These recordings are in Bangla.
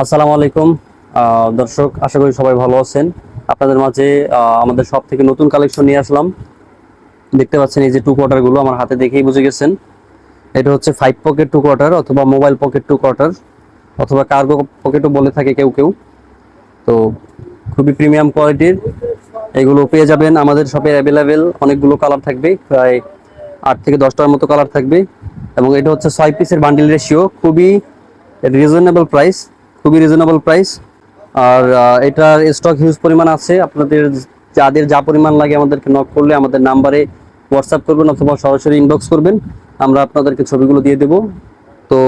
আসসালামু আলাইকুম। দর্শক, আশা করি সবাই ভালো আছেন। আপনাদের মাঝে আমাদের সব থেকে নতুন কালেকশন নিয়ে আসলাম। দেখতে পাচ্ছেন এই যে টু কোয়ার্টারগুলো আমার হাতে দেখেই বুঝে গেছেন। এটা হচ্ছে ফাইভ পকেট টু কোয়ার্টার অথবা মোবাইল পকেট টু কোয়ার্টার অথবা কার্গো পকেটও বলে থাকে কেউ কেউ। তো খুবই প্রিমিয়াম কোয়ালিটির এগুলো পেয়ে যাবেন আমাদের শপে অ্যাভেলেবেল অনেকগুলো কালার থাকবে, প্রায় আট থেকে দশটার মতো কালার থাকবে। এবং এটা হচ্ছে ছয় পিসের বান্ডিল রেশিও খুবই রিজনেবল প্রাইস খুবই রিজনেবল প্রাইস আর এটার স্টক হিউজ পরিমাণ আছে। আপনাদের যাদের যা পরিমাণ লাগে আমাদেরকে নক করলে আমাদের নাম্বারে হোয়াটসঅ্যাপ করবেন অথবা সরাসরি ইনবক্স করবেন। আমরা আপনাদেরকে ছবিগুলো দিয়ে দেবো। তো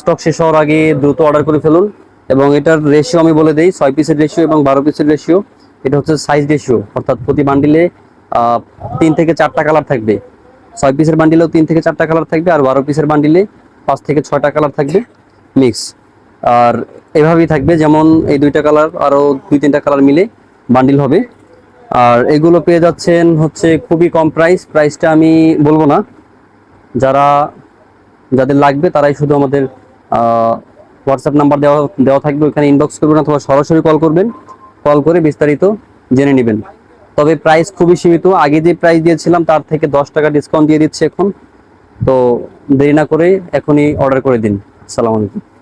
স্টক শেষ হওয়ার আগে দ্রুত অর্ডার করে ফেলুন। এবং এটার রেশিও আমি বলে দিই, ছয় পিসের রেশিও এবং বারো পিসের রেশিও এটা হচ্ছে সাইজ রেশিও অর্থাৎ প্রতি বান্ডিলে তিন থেকে চারটা কালার থাকবে। ছয় পিসের বান্ডিলেও তিন থেকে চারটা কালার থাকবে আর বারো পিসের বান্ডিলে পাঁচ থেকে ছয়টা কালার থাকবে। মিক্স আর এভাবেই থাকবে, যেমন এই দুইটা কালার, আরও দুই তিনটা কালার মিলে বান্ডিল হবে। আর এগুলো পেয়ে যাচ্ছেন হচ্ছে খুবই কম প্রাইস, প্রাইসটা আমি বলব না। যারা, যাদের লাগবে তারাই শুধু আমাদের হোয়াটসঅ্যাপ নাম্বার দেওয়া দেওয়া থাকবে ওখানে ইনবক্স করবেন অথবা সরাসরি কল করবেন। কল করে বিস্তারিত জেনে নেবেন। তবে প্রাইস খুবই সীমিত, আগে যে প্রাইস দিয়েছিলাম তার থেকে দশ টাকা ডিসকাউন্ট দিয়ে দিচ্ছি এখন। তো দেরি না করে এখনই অর্ডার করে দিন। আসসালামু আলাইকুম।